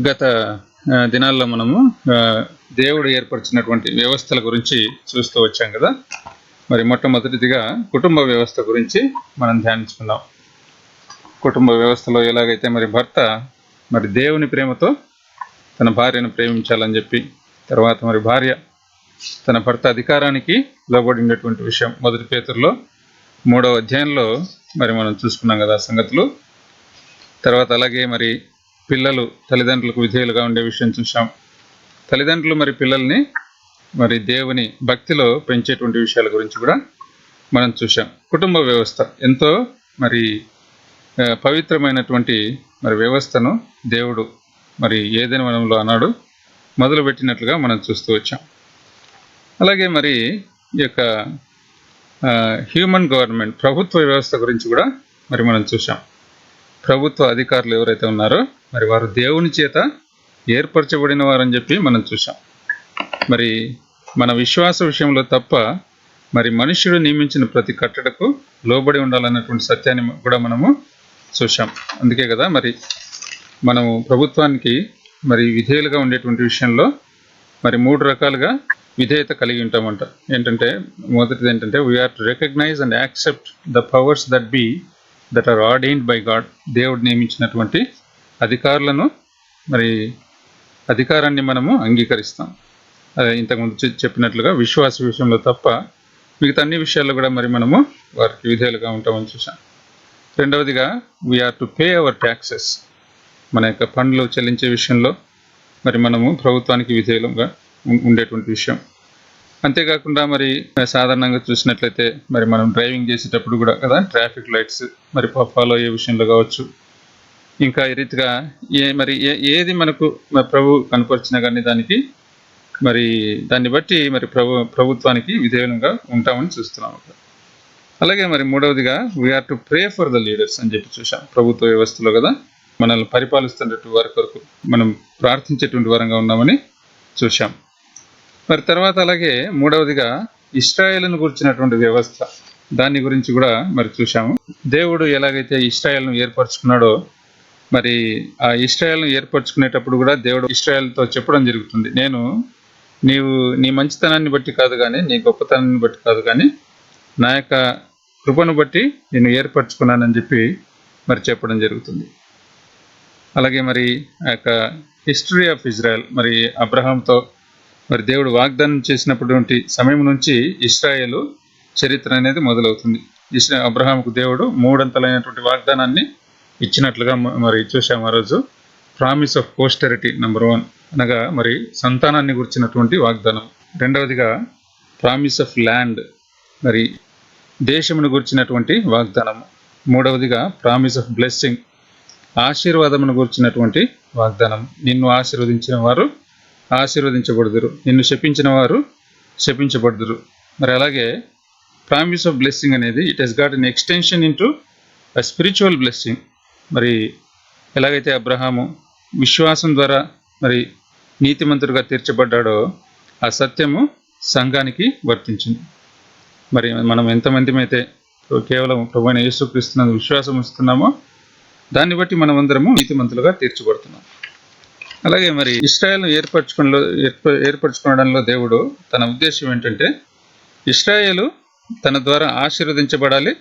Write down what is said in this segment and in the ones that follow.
గత దినాల్లో మనము దేవుడు ఏర్పరిచినటువంటి వ్యవస్థల గురించి చూస్తూ వచ్చాం కదా. మరి మొట్టమొదటిదిగా కుటుంబ వ్యవస్థ గురించి మనం ధ్యానించుకుందాం. కుటుంబ వ్యవస్థలో ఎలాగైతే మరి భర్త మరి దేవుని ప్రేమతో తన భార్యను ప్రేమించాలని చెప్పి తర్వాత మరి భార్య తన భర్త అధికారానికి లోబడినటువంటి విషయం మొదటి పేతుల్లో మూడవ అధ్యాయంలో మరి మనం చూసుకున్నాం కదా సంగతులు. తర్వాత అలాగే మరి పిల్లలు తల్లిదండ్రులకు విధేయులుగా ఉండే విషయం చూసాం తల్లిదండ్రులు మరి పిల్లల్ని మరి దేవుని భక్తిలో పెంచేటువంటి విషయాల గురించి కూడా మనం చూసాం కుటుంబ వ్యవస్థ ఎంతో మరి పవిత్రమైనటువంటి మరి వ్యవస్థను దేవుడు మరి ఏదైనా వనంలో అన్నాడు మొదలుపెట్టినట్లుగా మనం చూస్తూ వచ్చాం. అలాగే మరి ఈ యొక్క హ్యూమన్ గవర్నమెంట్ ప్రభుత్వ వ్యవస్థ గురించి కూడా మరి మనం చూసాం ప్రభుత్వ అధికారులు ఎవరైతే ఉన్నారో మరి వారు దేవుని చేత ఏర్పరచబడిన వారని చెప్పి మనం చూసాం మరి మన విశ్వాస విషయంలో తప్ప మరి మనుష్యుడు నియమించిన ప్రతి కట్టడకు లోబడి ఉండాలన్నటువంటి సత్యాన్ని కూడా మనము చూసాం అందుకే కదా మరి మనము ప్రభుత్వానికి మరి విధేయులుగా ఉండేటువంటి విషయంలో మరి మూడు రకాలుగా విధేయత కలిగి ఉంటామంట. ఏంటంటే మొదటిది ఏంటంటే we are to recognize and accept the powers that be that are ordained by God దేవుడు నియమించినటువంటి అధికారులను మరి అధికారాన్ని మనము అంగీకరిస్తాం. అదే ఇంతకుముందు చెప్పినట్లుగా విశ్వాస విషయంలో తప్ప మిగతా అన్ని విషయాల్లో కూడా మరి మనము వారికి విధేయులుగా ఉంటామని చూసాం రెండవదిగా we are to pay our taxes మన యొక్క పన్నులు చెల్లించే విషయంలో మరి మనము ప్రభుత్వానికి విధేయులుగా ఉండేటువంటి విషయం. అంతేకాకుండా మరి సాధారణంగా చూసినట్లయితే మరి మనం డ్రైవింగ్ చేసేటప్పుడు కూడా కదా ట్రాఫిక్ లైట్స్ మరి ఫాలో అయ్యే విషయంలో కావచ్చు. ఇంకా ఈ రీతిగా ఏ మరి ఏ ఏది మనకు ప్రభు కనపరిచినా కానీ దానికి మరి దాన్ని బట్టి మరి ప్రభు ప్రభుత్వానికి విధేయంగా ఉంటామని చూస్తున్నాం అక్కడ. అలాగే మరి మూడవదిగా we are to pray for the leaders అని చెప్పి చూసాం ప్రభుత్వ వ్యవస్థలో కదా మనల్ని పరిపాలిస్తున్నటువంటి వారి కొరకు మనం ప్రార్థించేటువంటి వారంగా ఉన్నామని చూశాం. మరి తర్వాత అలాగే మూడవదిగా ఇస్రాయేల్ను గురించినటువంటి వ్యవస్థ. దాని గురించి కూడా మరి చూశాము. దేవుడు ఎలాగైతే ఇస్రాయల్ను ఏర్పరచుకున్నాడో మరి ఆ ఇస్రాయల్ను ఏర్పరచుకునేటప్పుడు కూడా దేవుడు ఇస్రాయల్తో చెప్పడం జరుగుతుంది. నేను నీవు నీ మంచితనాన్ని బట్టి కాదు కానీ నీ గొప్పతనాన్ని బట్టి కాదు కానీ నా యొక్క కృపను బట్టి నేను ఏర్పరచుకున్నానని చెప్పి మరి చెప్పడం జరుగుతుంది. అలాగే మరి ఆ యొక్క హిస్టరీ ఆఫ్ ఇజ్రాయెల్ మరి అబ్రహాంతో మరి దేవుడు వాగ్దానం చేసినటువంటి సమయం నుంచి ఇస్రాయేలు చరిత్ర అనేది మొదలవుతుంది. ఇస్రా అబ్రహాంకు దేవుడు మూడంతలైనటువంటి వాగ్దానాన్ని ఇచ్చినట్లుగా మరి చూసాం ఆ రోజు. Promise of posterity number one అనగా మరి సంతానాన్ని గురించినటువంటి వాగ్దానం. రెండవదిగా ప్రామిస్ ఆఫ్ ల్యాండ్ మరి దేశమును గురించినటువంటి వాగ్దానం. మూడవదిగా ప్రామిస్ ఆఫ్ బ్లెస్సింగ్ ఆశీర్వాదమును గురించినటువంటి వాగ్దానం. నిన్ను ఆశీర్వదించిన వారు ఆశీర్వదించబడుదురు. నిన్ను శపించిన వారు శపించబడుదురు. మరి అలాగే ప్రామిస్ ఆఫ్ బ్లెస్సింగ్ అనేది it has got an extension into a spiritual blessing మరి ఎలాగైతే అబ్రహాము విశ్వాసం ద్వారా మరి నీతిమంతుడిగా తీర్చబడ్డాడో ఆ సత్యము సంఘానికి వర్తించింది. మరి మనం ఎంతమందిమైతే కేవలం ప్రభు యేసుక్రీస్తున్న విశ్వాసం ఇస్తున్నామో దాన్ని బట్టి మనమందరము నీతిమంతులుగా తీర్చబడుతున్నాం. అలాగే మరి ఇస్రాయల్ను ఏర్పరచుకోవడంలో ఏర్ప- ఏర్పరచుకోవడంలో దేవుడు తన ఉద్దేశం ఏంటంటే ఇస్రాయేలు తన ద్వారా ఆశీర్వదించబడాలి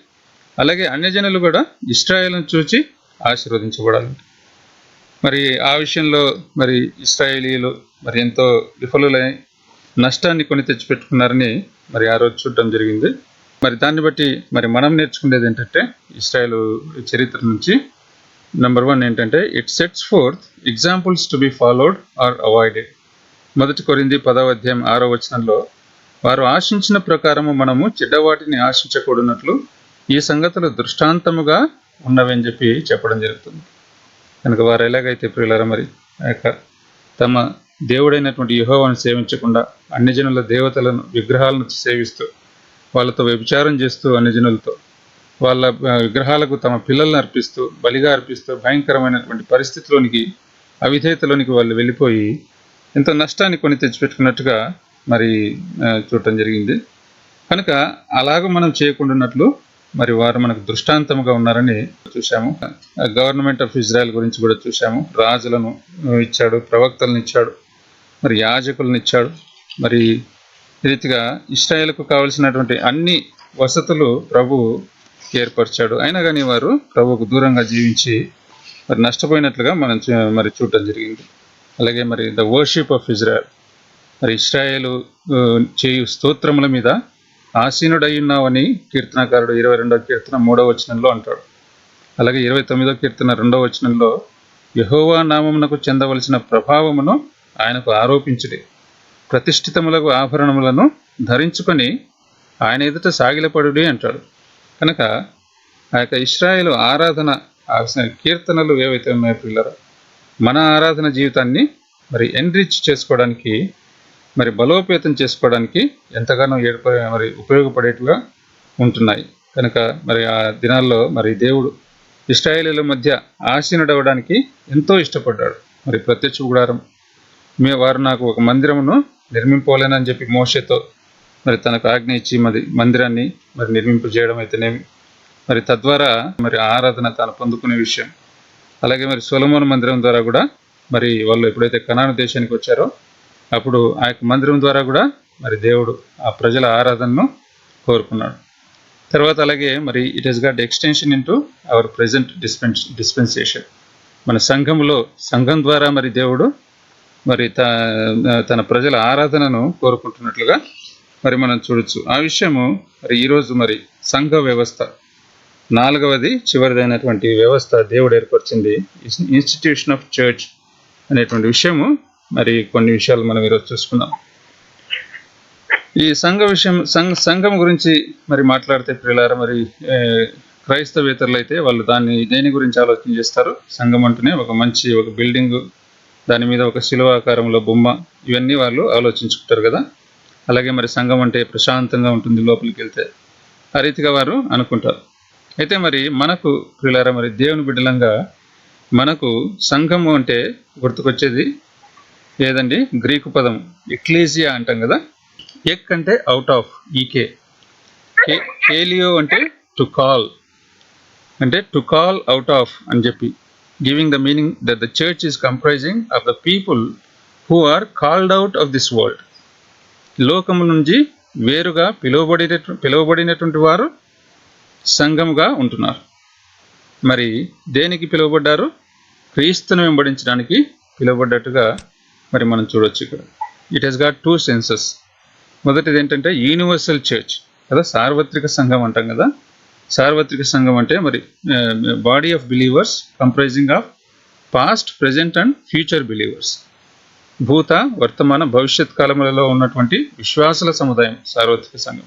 అలాగే అన్యజనులు కూడా ఇస్రాయేల్ను చూచి ఆశీర్వదించబడాలి. మరి ఆ విషయంలో మరి ఇస్రాయేలీలు మరి ఎంతో విఫలులై నష్టాన్ని కొని తెచ్చిపెట్టుకున్నారని మరి ఆ రోజు చూడటం జరిగింది. మరి దాన్ని బట్టి మరి మనం నేర్చుకునేది ఏంటంటే ఇస్రాయేల్ చరిత్ర నుంచి నెంబర్ వన్ ఏంటంటే it sets forth examples to be followed or avoided మొదటి కొరింది పదవ అధ్యాయం ఆరో వచనంలో వారు ఆశించిన ప్రకారము మనము చెడ్డవాటిని ఆశించకూడనట్లు ఈ సంగతులు దృష్టాంతముగా ఉన్నవని చెప్పి చెప్పడం జరుగుతుంది. కనుక వారు ఎలాగైతే ప్రియులరా మరి యొక్క తమ దేవుడైనటువంటి యెహోవాను సేవించకుండా అన్ని జనుల దేవతలను విగ్రహాలను సేవిస్తూ వాళ్ళతో వ్యభిచారం చేస్తూ అన్ని జనులతో వాళ్ళ విగ్రహాలకు తమ పిల్లల్ని అర్పిస్తూ బలిగా అర్పిస్తూ భయంకరమైనటువంటి పరిస్థితిలోనికి అవిధేయతలోనికి వాళ్ళు వెళ్ళిపోయి ఇంత నష్టాన్ని కొని తెచ్చిపెట్టుకున్నట్టుగా మరి చూడటం జరిగింది. కనుక అలాగ మనం చేయకుండాన్నట్లు మరి వారు మనకు దృష్టాంతముగా ఉన్నారని చూశాము. గవర్నమెంట్ ఆఫ్ ఇజ్రాయెల్ గురించి కూడా చూశాము. రాజులను ఇచ్చాడు ప్రవక్తలను ఇచ్చాడు మరి యాజకులను ఇచ్చాడు. మరి ఈ రీతిగా ఇస్రాయేల్కు కావలసినటువంటి అన్ని వసతులు ప్రభు ఏర్పరిచాడు. అయినా కానీ వారు ప్రభువుకు దూరంగా జీవించి మరి నష్టపోయినట్లుగా మనం మరి చూడటం జరిగింది. అలాగే మరి ద వర్షిప్ ఆఫ్ ఇజ్రాయల్. మరి ఇస్రాయేలు చేయు స్తోత్రముల మీద ఆసీనుడై ఉన్నావని కీర్తనకారుడు ఇరవై రెండవ కీర్తన మూడవ వచనంలో అంటాడు. అలాగే ఇరవై తొమ్మిదో కీర్తన రెండవ వచనంలో యహోవా నామమునకు చెందవలసిన ప్రభావమును ఆయనకు ఆరోపించుడి. ప్రతిష్ఠితములకు ఆభరణములను ధరించుకొని ఆయన ఎదుట సాగిలపడుడి అంటాడు. కనుక ఆ యొక్క ఇస్రాయేలు ఆరాధన కీర్తనలు ఏవైతే ఉన్నాయో పిల్లలు మన ఆరాధన జీవితాన్ని మరి ఎన్రిచ్ చేసుకోవడానికి మరి బలోపేతం చేసుకోవడానికి ఎంతగానో ఏర్ప మరి ఉపయోగపడేట్టుగా ఉంటున్నాయి. కనుక మరి ఆ దినాల్లో మరి దేవుడు ఇస్రాయేలీల మధ్య ఆసీనుడవడానికి ఎంతో ఇష్టపడ్డాడు. మరి ప్రత్యక్ష గుడారం మీ వారు నాకు ఒక మందిరమును నిర్మింపలేనని చెప్పి మోషతో మరి తనకు ఆజ్ఞ ఇచ్చి మరి మందిరాన్ని మరి నిర్మింపు చేయడం అయితేనేమి. మరి తద్వారా మరి ఆరాధన తాను పొందుకునే విషయం. అలాగే మరి సొలమోన్ మందిరం ద్వారా కూడా మరి వాళ్ళు ఎప్పుడైతే కనాను దేశానికి వచ్చారో అప్పుడు ఆ యొక్క మందిరం ద్వారా కూడా మరి దేవుడు ఆ ప్రజల ఆరాధనను కోరుకున్నాడు. తర్వాత అలాగే మరి it has got extension into our present dispense dispensation మన సంఘంలో సంఘం ద్వారా మరి దేవుడు మరి త తన ప్రజల ఆరాధనను కోరుకుంటున్నట్లుగా మరి మనం చూడొచ్చు. ఆ విషయము మరి ఈరోజు మరి సంఘ వ్యవస్థ. నాలుగవది చివరిదైనటువంటి వ్యవస్థ దేవుడు ఏర్పరిచింది. ఇన్స్టిట్యూషన్ ఆఫ్ చర్చ్ అనేటువంటి విషయము మరి కొన్ని విషయాలు మనం ఈరోజు చూసుకుందాం. ఈ సంఘ విషయం సంఘ సంఘం గురించి మరి మాట్లాడితే పిల్లలారా మరి క్రైస్తవేతరులు అయితే వాళ్ళు దాన్ని దేని గురించి ఆలోచన చేస్తారు? సంఘం అంటేనే ఒక మంచి ఒక బిల్డింగ్ దాని మీద ఒక శిలువ ఆకారంలో బొమ్మ ఇవన్నీ వాళ్ళు ఆలోచించుకుంటారు కదా. అలాగే మరి సంఘం అంటే ప్రశాంతంగా ఉంటుంది లోపలికి వెళ్తే. ఆ రీతిగా వారు అనుకుంటారు. అయితే మరి మనకు ప్రియులారా మరి దేవుని బిడ్డలంగా మనకు సంఘము అంటే గుర్తుకొచ్చేది ఏదండి? గ్రీకు పదం ఎక్లేజియా అంటాం కదా? ఎక్ అంటే అవుట్ ఆఫ్ ఈకే. కేలియో అంటే టు కాల్. అంటే టు కాల్ అవుట్ ఆఫ్ అని చెప్పి. Giving the meaning that the church is comprising of the people who are called out of this world లోకము నుంచి వేరుగా పిలువబడిన పిలువబడినటువంటి వారు సంఘముగా ఉంటున్నారు. మరి దేనికి పిలువబడ్డారు? క్రీస్తును వెంబడించడానికి పిలువబడ్డట్టుగా మరి మనం చూడొచ్చు ఇక్కడ. It has got two senses మొదటిది ఏంటంటే యూనివర్సల్ చర్చ్ కదా? సార్వత్రిక సంఘం అంటాం కదా? సార్వత్రిక సంఘం అంటే మరి body of believers comprising of past present and future believers భూత వర్తమాన భవిష్యత్ కాలములలో ఉన్నటువంటి విశ్వాసుల సముదాయం సార్వత్రిక సంఘం.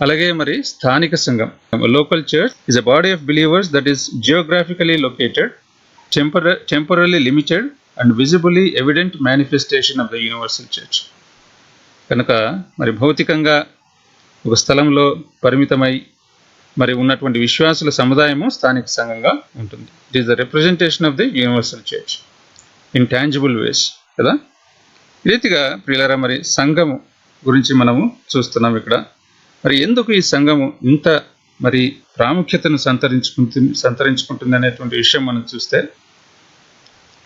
అలాగే మరి స్థానిక సంఘం local church is a body of believers that is geographically located tempora temporally limited and visibly evident manifestation of the universal church కనుక మరి భౌతికంగా ఒక స్థలంలో పరిమితమై మరి ఉన్నటువంటి విశ్వాసుల సముదాయము స్థానిక సంఘంగా ఉంటుంది. It is the representation of the universal church in tangible ways కదా? ఈ రీతిగా ప్రియులరా మరి సంఘము గురించి మనము చూస్తున్నాం ఇక్కడ. మరి ఎందుకు ఈ సంఘము ఇంత మరి ప్రాముఖ్యతను సంతరించుకుంటుంది సంతరించుకుంటుంది అనేటువంటి విషయం మనం చూస్తే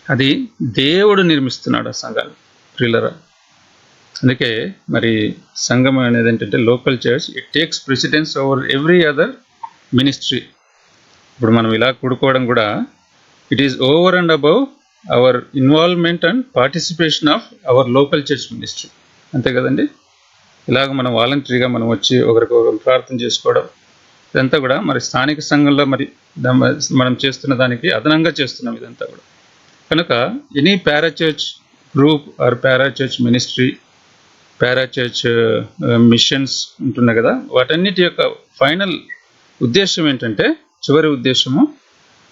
అది దేవుడు నిర్మిస్తున్నాడు ఆ సంఘాలు ప్రియులరా. అందుకే మరి సంఘం అనేది ఏంటంటే local church it takes precedence over every other ministry ఇప్పుడు మనం ఇలా కూడుకోవడం కూడా it is over and above our involvement and participation of our local church ministry అంతే కదండి? ఇలాగ మనం వాలంటరీగా మనం వచ్చి ఒకరికొకరు ప్రార్థన చేసుకోవడం ఇదంతా కూడా మరి స్థానిక సంఘంలో మరి మనం చేస్తున్న దానికి అదనంగా చేస్తున్నాం ఇదంతా కూడా. కనుక any para church group or para church ministry para church missions ఉంటున్నాయి కదా? వాటన్నిటి యొక్క ఫైనల్ ఉద్దేశం ఏంటంటే చివరి ఉద్దేశము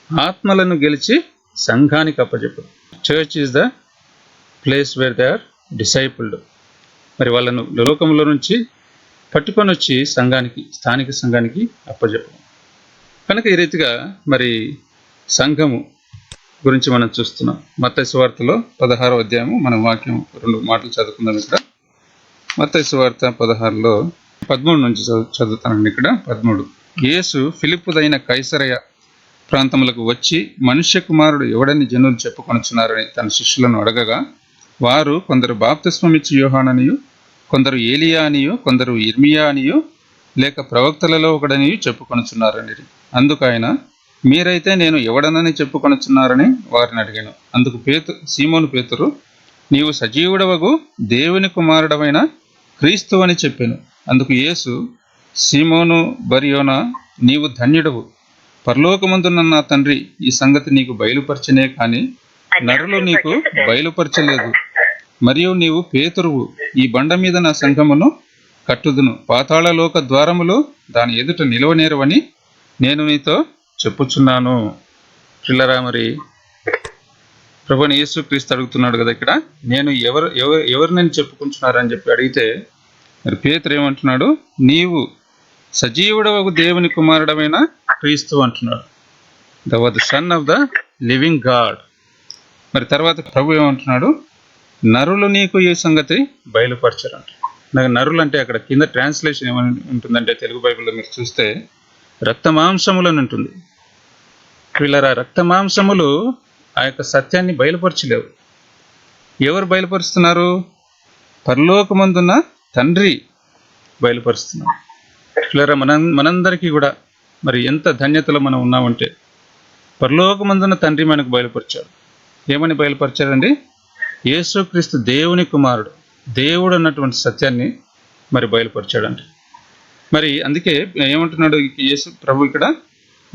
ఆత్మలను గెలిచి సంఘానికి అప్పచెప్పడం church is the place where they are discipled మరి వాళ్ళను లోకంలో నుంచి పట్టుకొని వచ్చి సంఘానికి స్థానిక సంఘానికి అప్పచెప్పడం కనుక ఈ రీతిగా మరి సంఘము గురించి మనం చూస్తున్నాం. మత్తయి సువార్తలో పదహారో అధ్యాయము మనం వాక్యం రెండు మాటలు చదువుకుందాం ఇక్కడ. మత్తయి సువార్త పదహారులో పదమూడు నుంచి చదువు చదువుతానండి ఇక్కడ పదమూడు. యేసు ఫిలిప్పుదైన కైసరయ ప్రాంతములకు వచ్చి మనుష్య కుమారుడు ఎవడని జనులు చెప్పుకొనుచున్నారని తన శిష్యులను అడగగా వారు కొందరు బాప్తిస్మమిచ్చి యోహాననియు కొందరు ఏలియా అనియు కొందరు ఇర్మియా అనియు లేక ప్రవక్తలలో ఒకడనియు చెప్పుకొనుచున్నారని అందుకు ఆయన మీరైతే నేను ఎవడనని చెప్పుకొనుచున్నారని వారిని అడిగాను. అందుకు పేతు సీమోను పేతురు నీవు సజీవుడవగు దేవుని కుమారుడవైన క్రీస్తు అని చెప్పాను. అందుకు యేసు సీమోను బరియోనా నీవు ధన్యుడవు. పరలోకమందున్న నా తండ్రి ఈ సంగతి నీకు బయలుపరచనే కాని నరులు నీకు బయలుపరచలేదు. మరియు నీవు పేతురువు ఈ బండ మీద నా సంఘమును కట్టుదును. పాతాళలోక ద్వారములు దాని ఎదుట నిలవనేరవని నేను నీతో చెప్పుచున్నాను. పిల్లరా మరి ప్రభుని యేసు క్రీస్తు అడుగుతున్నాడు కదా ఇక్కడ. నేను ఎవరు ఎవరు ఎవరినని చెప్పుకుంటున్నారని చెప్పి అడిగితే మరి పేతురు ఏమంటున్నాడు? నీవు సజీవుడవకు దేవుని కుమారుడమైన క్రీస్తు అంటున్నాడు. The the son of the living God మరి తర్వాత ప్రభు ఏమంటున్నాడు? నరులు నీకు ఈ సంగతి బయలుపరచరంట. నాకు నరులు అంటే అక్కడ కింద ట్రాన్స్లేషన్ ఏమని ఉంటుందంటే తెలుగు బైబిల్లో మీరు చూస్తే రక్తమాంసములు అని ఉంటుంది. వీళ్ళ రక్తమాంసములు ఆ యొక్క సత్యాన్ని బయలుపరచలేవు. ఎవరు బయలుపరుస్తున్నారు? పరలోకమందున్న తండ్రి బయలుపరుస్తున్నారు. పిల్లరా మన మనందరికీ కూడా మరి ఎంత ధన్యతలో మనం ఉన్నామంటే పరలోకమందున తండ్రి మనకు బయలుపరిచాడు. ఏమని బయలుపరిచాడండి? యేసుక్రీస్తు దేవుని కుమారుడు దేవుడు అన్నటువంటి సత్యాన్ని మరి బయలుపరిచాడండి. మరి అందుకే ఏమంటున్నాడు యేసు ప్రభు ఇక్కడ?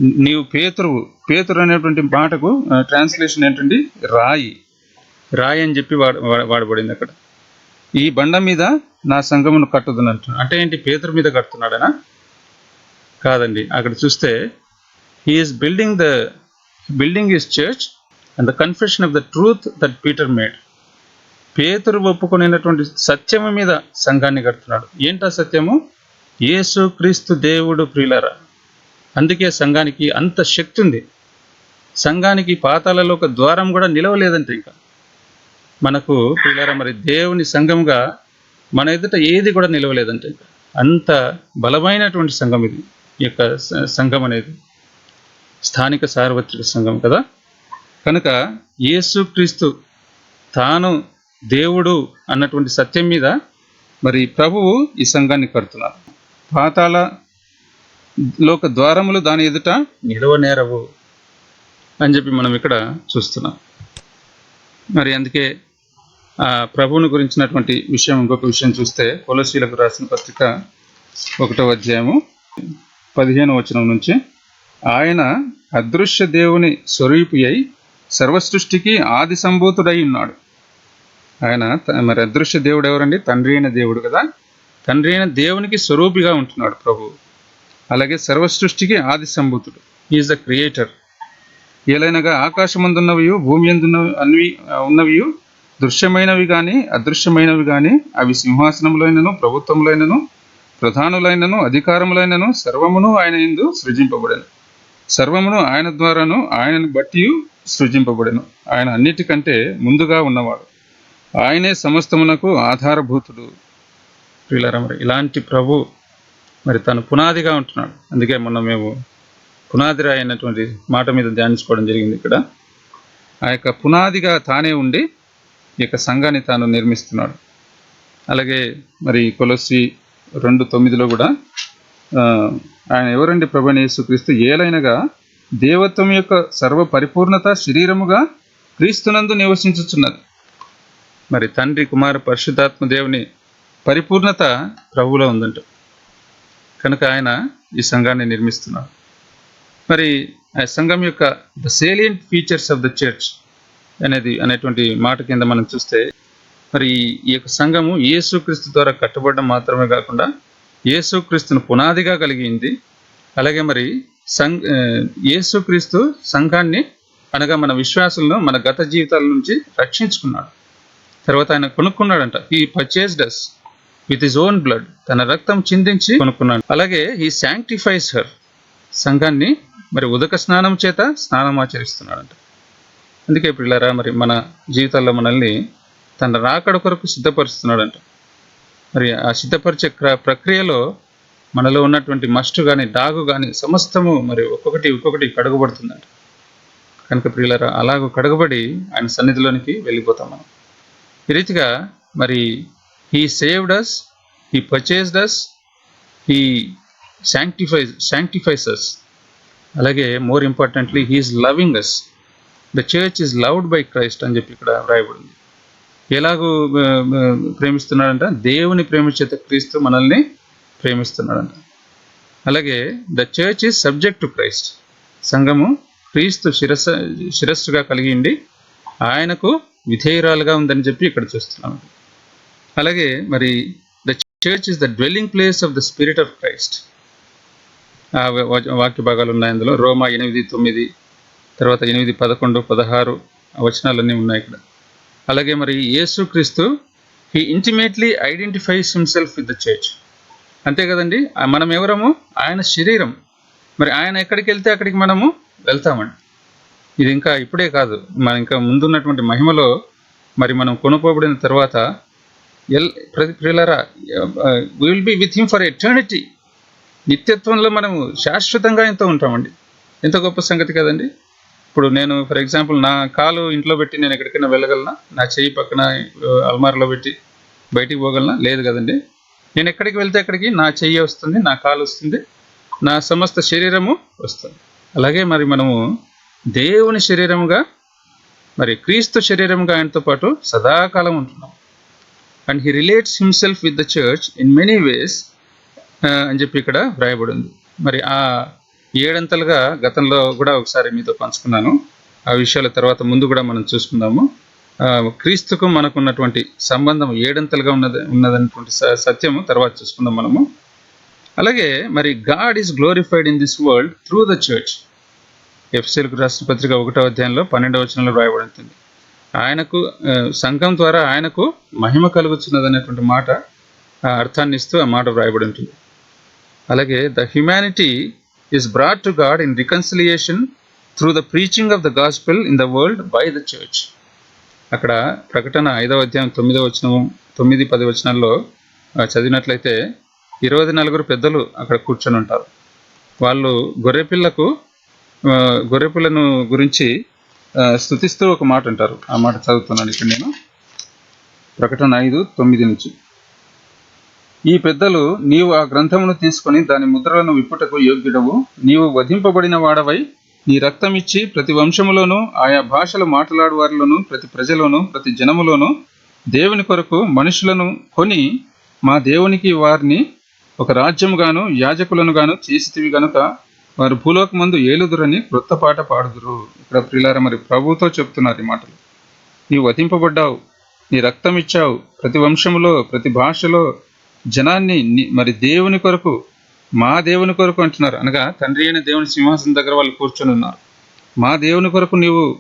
నీవు పేతురువు పేతురు అనేటువంటి మాటకు ట్రాన్స్లేషన్ ఏంటండి? రాయి. రాయి అని చెప్పి వాడ వాడ- వాడబడింది అక్కడ. ఈ బండ మీద నా సంఘమును కట్టుదని అంటున్నాడు అంటే ఏంటి? పేతురు మీద కడుతున్నాడనా? కాదండి. అక్కడ చూస్తే he is building the building is church and the confession of the truth that Peter made పేతురు ఒప్పుకునేటువంటి సత్యము మీద సంఘాన్ని కడుతున్నాడు. ఏంటా సత్యము? యేసు క్రీస్తు దేవుడు ప్రియులరా. అందుకే సంఘానికి అంత శక్తి ఉంది. సంఘానికి పాతాలలో ఒక ద్వారం కూడా నిలవలేదంటే ఇంకా. మనకు పిల్లరా మరి దేవుని సంఘంగా మన ఎదుట ఏది కూడా నిలవలేదంటే అంత బలమైనటువంటి సంఘం ఇది ఈ యొక్క సంఘం అనేది. స్థానిక సార్వత్రిక సంఘం కదా. కనుక యేసుక్రీస్తు తాను దేవుడు అన్నటువంటి సత్యం మీద మరి ప్రభువు ఈ సంఘాన్ని కడుతున్నారు. పాతాల లోక ద్వారములు దాని ఎదుట నిలవనేరవు అని చెప్పి మనం ఇక్కడ చూస్తున్నాం. మరి అందుకే ప్రభువుని గురించినటువంటి విషయం ఇంకొక విషయం చూస్తే కొలసీలకు రాసిన పత్రిక ఒకటో అధ్యాయము పదిహేను వచనం నుంచి ఆయన అదృశ్య దేవుని స్వరూపి అయి సర్వసృష్టికి ఆది సంభూతుడై ఉన్నాడు. ఆయన మరి అదృశ్య దేవుడు ఎవరండి? తండ్రి అయిన దేవుడు కదా. తండ్రి అయిన దేవునికి స్వరూపిగా ఉంటున్నాడు ప్రభు. అలాగే సర్వసృష్టికి ఆది సంభూతుడు. ఈజ్ ద క్రియేటర్ ఏలైనగా ఆకాశమందున్నవి భూమి ఎందున్న అన్వి ఉన్నవి దృశ్యమైనవి కానీ అదృశ్యమైనవి కానీ అవి సింహాసనములైనను ప్రభుత్వములైనను ప్రధానులైనను అధికారములైనను సర్వమును ఆయన ఎందు సృజింపబడను. సర్వమును ఆయన ద్వారాను ఆయనను బట్టి సృజింపబడను. ఆయన అన్నిటికంటే ముందుగా ఉన్నవాడు. ఆయనే సమస్తమునకు ఆధారభూతుడు. ప్రియులరా మరి ఇలాంటి ప్రభు మరి తను పునాదిగా ఉంటున్నాడు. అందుకే మొన్న మేము పునాది రాయి అయినటువంటి మాట మీద ధ్యానించుకోవడం జరిగింది ఇక్కడ. ఆ యొక్క పునాదిగా తానే ఉండి ఈ యొక్క సంఘాన్ని తాను నిర్మిస్తున్నాడు. అలాగే మరి కొలసి రెండు తొమ్మిదిలో కూడా ఆయన ఎవరండి ప్రభుని యేసుక్రీస్తు? ఏలైనగా దేవత్వం యొక్క సర్వ పరిపూర్ణత శరీరముగా క్రీస్తునందు నివసించుచున్నది. మరి తండ్రి కుమార పరిశుద్ధాత్మ దేవుని పరిపూర్ణత ప్రభువులో ఉందంట. కనుక ఆయన ఈ సంఘాన్ని నిర్మిస్తున్నాడు. మరి ఆ సంఘం యొక్క the salient features of the church అనేది అనేటువంటి మాట కింద మనం చూస్తే మరి ఈ యొక్క సంఘము యేసుక్రీస్తు ద్వారా కట్టుబడడం మాత్రమే కాకుండా యేసుక్రీస్తును పునాదిగా కలిగింది. అలాగే మరి సంఘ యేసుక్రీస్తు సంఘాన్ని అనగా మన విశ్వాసులను మన గత జీవితాల నుంచి రక్షించుకున్నాడు. తర్వాత ఆయన కొనుక్కున్నాడంట ఈ purchased us with his own blood తన రక్తం చిందించి కొనుక్కున్నాడు. అలాగే ఈ శాంక్టిఫైస్ హర్ సంఘాన్ని మరి ఉదక స్నానం చేత స్నానం ఆచరిస్తున్నాడంట. అందుకే పిల్లరా మరి మన జీవితాల్లో మనల్ని తన రాకడ కొరకు సిద్ధపరుస్తున్నాడంట. మరి ఆ సిద్ధపరిచే ప్రక్రియలో మనలో ఉన్నటువంటి మస్టు కానీ డాగు కానీ సమస్తము మరి ఒక్కొక్కటి ఒక్కొక్కటి కడుగుబడుతుందంట. కనుక ప్రియులరా అలాగ కడగబడి ఆయన సన్నిధిలోనికి వెళ్ళిపోతాం మనం. ఈ రీతిగా మరి he saved us he purchased us he sanctifies sanctifies us అలాగే more importantly he is loving us the church is loved by Christ అని చెప్పి ఇక్కడ వ్రాయబడింది. ఎలాగూ ప్రేమిస్తున్నాడంట? దేవుని ప్రేమించేత క్రీస్తు మనల్ని ప్రేమిస్తున్నాడంట. అలాగే the church is subject to Christ సంఘము క్రీస్తు శిరస్సు శిరస్సుగా కలిగిండి ఆయనకు విధేయురాలుగా ఉందని చెప్పి ఇక్కడ చూస్తున్నాం. అలాగే మరి the church is the dwelling place of the spirit of Christ ఆ వాక్య భాగాలు ఉన్నాయి అందులో. రోమా ఎనిమిది తొమ్మిది తర్వాత ఎనిమిది పదకొండు పదహారు వచనాలన్నీ ఉన్నాయి ఇక్కడ. అలాగే మరి యేసుక్రీస్తు he intimately identifies himself with the church అంతే కదండి? మనం ఎవరము? ఆయన శరీరం. మరి ఆయన ఎక్కడికి వెళ్తే అక్కడికి మనము వెళ్తామండి. ఇది ఇంకా ఇప్పుడే కాదు. మన ఇంకా ముందున్నటువంటి మహిమలో మరి మనం కొనుకోబడిన తర్వాత ఎల్ ప్రతి ప్రియులరా will be with him for eternity నిత్యత్వంలో మనము శాశ్వతంగా ఎంతో ఉంటామండి. ఎంత గొప్ప సంగతి కదండి? ఇప్పుడు నేను ఫర్ ఎగ్జాంపుల్ నా కాలు ఇంట్లో పెట్టి నేను ఎక్కడికైనా వెళ్ళగలనా? నా చెయ్యి పక్కన అల్మార్లో పెట్టి బయటికి పోగలనా? లేదు కదండి. నేను ఎక్కడికి వెళ్తే అక్కడికి నా చెయ్యి వస్తుంది నా కాలు వస్తుంది నా సమస్త శరీరము వస్తుంది. అలాగే మరి మనము దేవుని శరీరముగా మరి క్రీస్తు శరీరముగా ఆయనతో పాటు సదాకాలం ఉంటున్నాం. And he relates himself with the church in many ways అని చెప్పి ఇక్కడ వ్రాయబడి ఉంది మరి ఆ ఏడంతలుగా గతంలో కూడా ఒకసారి మీతో పంచుకున్నాను. ఆ విషయాల తర్వాత ముందు కూడా మనం చూసుకుందాము. క్రీస్తుకు మనకున్నటువంటి సంబంధం ఏడంతలుగా ఉన్నది ఉన్నదన్నటువంటి సత్యము తర్వాత చూసుకుందాం మనము. అలాగే మరి God is glorified in this world through the church. ఎఫ్సీలకు రాష్ట్ర పత్రిక ఒకటో అధ్యాయంలో పన్నెండవ వచనంలో రాయబడుతుంది ఆయనకు సంఘం ద్వారా ఆయనకు మహిమ కలుగుతున్నదనేటువంటి మాట అర్థాన్ని ఇస్తూ ఆ మాట వ్రాయబడి ఉంటుంది. అలాగే the humanity is brought to God in reconciliation through the preaching of the gospel in the world by the church. అక్కడ ప్రకటన ఐదవ అధ్యాయం తొమ్మిదవ వచనం తొమ్మిది పది వచనాల్లో చదివినట్లయితే ఇరవై నలుగురు పెద్దలు అక్కడ కూర్చొని ఉంటారు. వాళ్ళు గొర్రెపిల్లకు గొర్రెపిల్లను గురించి స్థుతిస్తూ స్తుతిస్తూ ఒక మాట అంటారు. ఆ మాట చదువుతున్నాను ఇక్కడ నేను. ప్రకటన ఐదు తొమ్మిది నుంచి. ఈ పెద్దలు నీవు ఆ గ్రంథమును తీసుకొని దాని ముద్రలను విప్పుటకు యోగ్యుడవు. నీవు వధింపబడిన వాడవై నీ రక్తం ఇచ్చి ప్రతి వంశములోనూ ఆయా భాషలు మాట్లాడువారిలోనూ ప్రతి ప్రజలోనూ ప్రతి జనములోనూ దేవుని కొరకు మనుషులను కొని మా దేవునికి వారిని ఒక రాజ్యముగాను యాజకులను గాను చేసితివి గనుక వారు భూలోకమందు ఏలుదురని క్రొత్త పాట పాడుదురు. ఇక్కడ ప్రిలార మరి ప్రభుతో చెప్తున్నారు ఈ మాటలు. నీవు వధింపబడ్డావు నీ రక్తం ఇచ్చావు ప్రతి వంశములో ప్రతి భాషలో జనాన్ని మరి దేవుని కొరకు మా దేవుని కొరకు అంటున్నారు. అనగా తండ్రి అయిన దేవుని సింహాసనం దగ్గర వాళ్ళు కూర్చొని ఉన్నారు. మా దేవుని కొరకు నీవు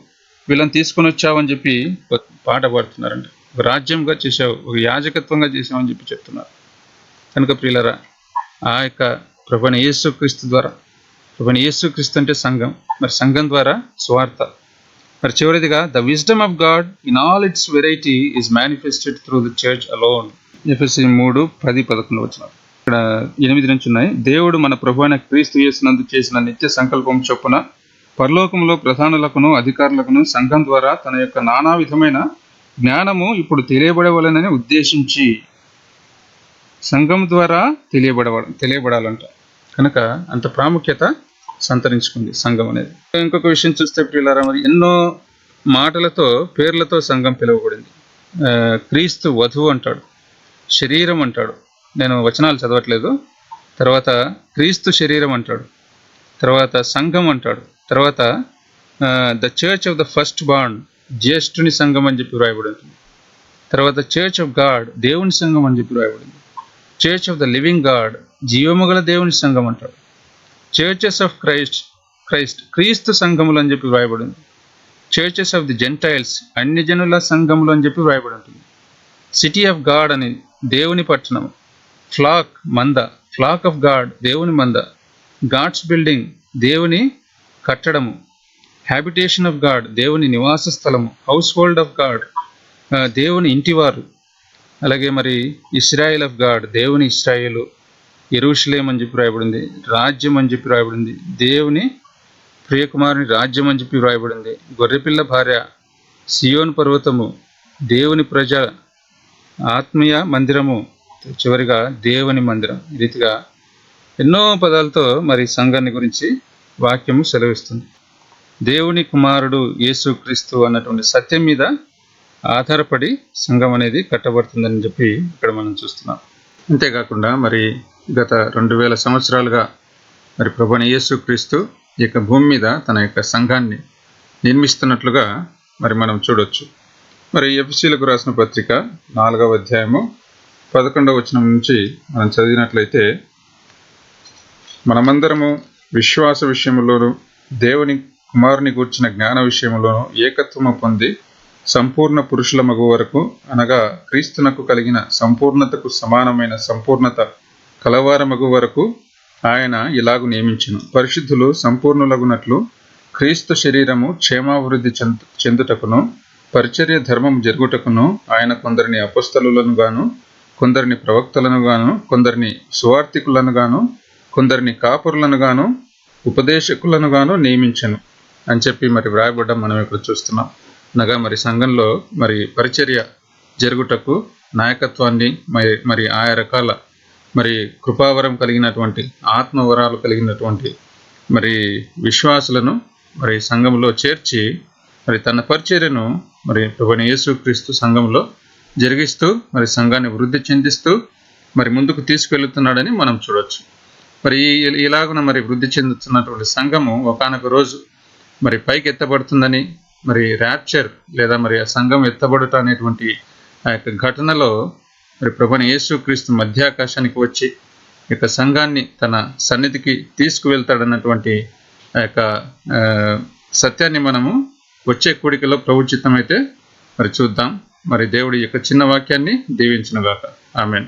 వీళ్ళని తీసుకొని వచ్చావని చెప్పి ఒక పాట పాడుతున్నారంట. ఒక రాజ్యంగా చేశావు ఒక యాజకత్వంగా చేసావని చెప్పి చెప్తున్నారు. కనుక ప్రియులరా ఆ యొక్క ప్రభుని యేసుక్రీస్తు ద్వారా ప్రభుని యేసుక్రీస్తు అంటే సంఘం మరి సంఘం ద్వారా స్వార్థ మరి చివరిదిగా the wisdom of God in all its variety is manifested through the church alone. FSC మూడు పది పదకొండు వచ్చిన ఇక్కడ ఎనిమిది నుంచి ఉన్నాయి. దేవుడు మన ప్రభు అయిన క్రీస్తు యేసునందు చేసిన నిత్య సంకల్పం చొప్పున పరలోకంలో ప్రధానులకును అధికారులకును సంఘం ద్వారా తన యొక్క నానా విధమైన జ్ఞానము ఇప్పుడు తెలియబడవలనని ఉద్దేశించి సంఘం ద్వారా తెలియబడవ తెలియబడాలంట. కనుక అంత ప్రాముఖ్యత సంతరించుకుంది సంఘం అనేది. ఇంకొక విషయం చూస్తే పిల్లరా మరి ఎన్నో మాటలతో పేర్లతో సంఘం పిలువబడింది. క్రీస్తు వధువు అంటాడు. శరీరం అంటాడు. నేను వచనాలు చదవట్లేదు. తర్వాత క్రీస్తు శరీరం అంటాడు. తర్వాత సంఘం అంటాడు. తర్వాత the church of the firstborn జ్యేష్ఠుని సంఘం అని చెప్పి వ్రాయబడింది. తర్వాత చర్చ్ ఆఫ్ గాడ్ దేవుని సంఘం అని చెప్పి వ్రాయబడింది. Church of the living God జీవముగల దేవుని సంఘం అంటాడు. చర్చెస్ ఆఫ్ క్రైస్ట్ క్రైస్ట్ క్రీస్తు సంఘములు అని చెప్పి వ్రాయబడింది. చర్చెస్ ఆఫ్ ది జెంటైల్స్ అన్ని జనుల సంఘములు అని చెప్పి వ్రాయబడి ఉంటుంది సిటీ ఆఫ్ గాడ్ అని దేవుని పట్టణం. ఫ్లాక్ మంద. ఫ్లాక్ ఆఫ్ గాడ్ దేవుని మంద. గాడ్స్ బిల్డింగ్ దేవుని కట్టడము. హ్యాబిటేషన్ ఆఫ్ గాడ్ దేవుని నివాస స్థలము. హౌస్ హోల్డ్ ఆఫ్ గాడ్ దేవుని ఇంటివారు. అలాగే మరి ఇస్రాయిల్ ఆఫ్ గాడ్ దేవుని ఇస్రాయిలు. ఎరుషులేం అని చెప్పి రాయబడింది రాజ్యం అని చెప్పి రాయబడింది దేవుని ప్రియకుమారుని రాజ్యం అని చెప్పి రాయబడింది గొర్రెపిల్ల భార్య సియోన్ పర్వతము. దేవుని ప్రజ ఆత్మీయ మందిరము చివరిగా దేవుని మందిరం. రీతిగా ఎన్నో పదాలతో మరి సంఘాన్ని గురించి వాక్యము సెలవిస్తుంది. దేవుని కుమారుడు యేసుక్రీస్తు అన్నటువంటి సత్యం మీద ఆధారపడి సంఘం అనేది కట్టబడుతుందని చెప్పి ఇక్కడ మనం చూస్తున్నాం. అంతేకాకుండా మరి గత రెండు వేల సంవత్సరాలుగా మరి ప్రభుని యేసుక్రీస్తు ఈ యొక్క భూమి మీద తన యొక్క సంఘాన్ని నిర్మిస్తున్నట్లుగా మరి మనం చూడొచ్చు. మరి ఎఫ్సీలకు రాసిన పత్రిక నాలుగవ అధ్యాయము పదకొండవ వచనం నుంచి మనం చదివినట్లయితే మనమందరము విశ్వాస విషయంలోనూ దేవుని కుమారుని గూర్చిన జ్ఞాన విషయంలోనూ ఏకత్వము పొంది సంపూర్ణ పురుషుల మగు వరకు అనగా క్రీస్తునకు కలిగిన సంపూర్ణతకు సమానమైన సంపూర్ణత కలవార మగు వరకు ఆయన ఇలాగు నియమించను. పరిశుద్ధులు సంపూర్ణులగునట్లు క్రీస్తు శరీరము క్షేమాభివృద్ధి చెందు చెందుటకును పరిచర్య ధర్మం జరుగుటకును ఆయన కొందరిని అపస్థలులను గాను కొందరిని ప్రవక్తలను గాను కొందరిని సువార్థికులను గాను కొందరిని కాపురులను గాను ఉపదేశకులను గాను నియమించను అని చెప్పి మరి వ్రాయబడ్డం మనం ఇక్కడ చూస్తున్నాం. అనగా మరి సంఘంలో మరి పరిచర్య జరుగుటకు నాయకత్వాన్ని మరి మరి ఆయా రకాల మరి కృపావరం కలిగినటువంటి ఆత్మవరాలు కలిగినటువంటి మరి విశ్వాసులను మరి సంఘంలో చేర్చి మరి తన పరిచర్యను మరి ప్రభుని యేసుక్రీస్తు సంఘంలో జరిగిస్తూ మరి సంఘాన్ని వృద్ధి చెందిస్తూ మరి ముందుకు తీసుకెళ్తున్నాడని మనం చూడొచ్చు. మరి ఈ- ఇలాగున మరి వృద్ధి చెందుతున్నటువంటి సంఘము ఒకనొక రోజు మరి పైకి ఎత్తబడుతుందని మరి ర్యాప్చర్ లేదా మరి ఆ సంఘం ఎత్తబడుట అనేటువంటి ఆ యొక్క ఘటనలో మరి ప్రభుని యేసుక్రీస్తు మధ్యాకాశానికి వచ్చి ఈ యొక్క సంఘాన్ని తన సన్నిధికి తీసుకువెళ్తాడన్నటువంటి ఆ యొక్క సత్యాన్ని మనము వచ్చే కూడికలో అయితే మరి చూద్దాం. మరి దేవుడి యొక్క చిన్న వాక్యాన్ని దీవించునుగాక. ఆమెన్.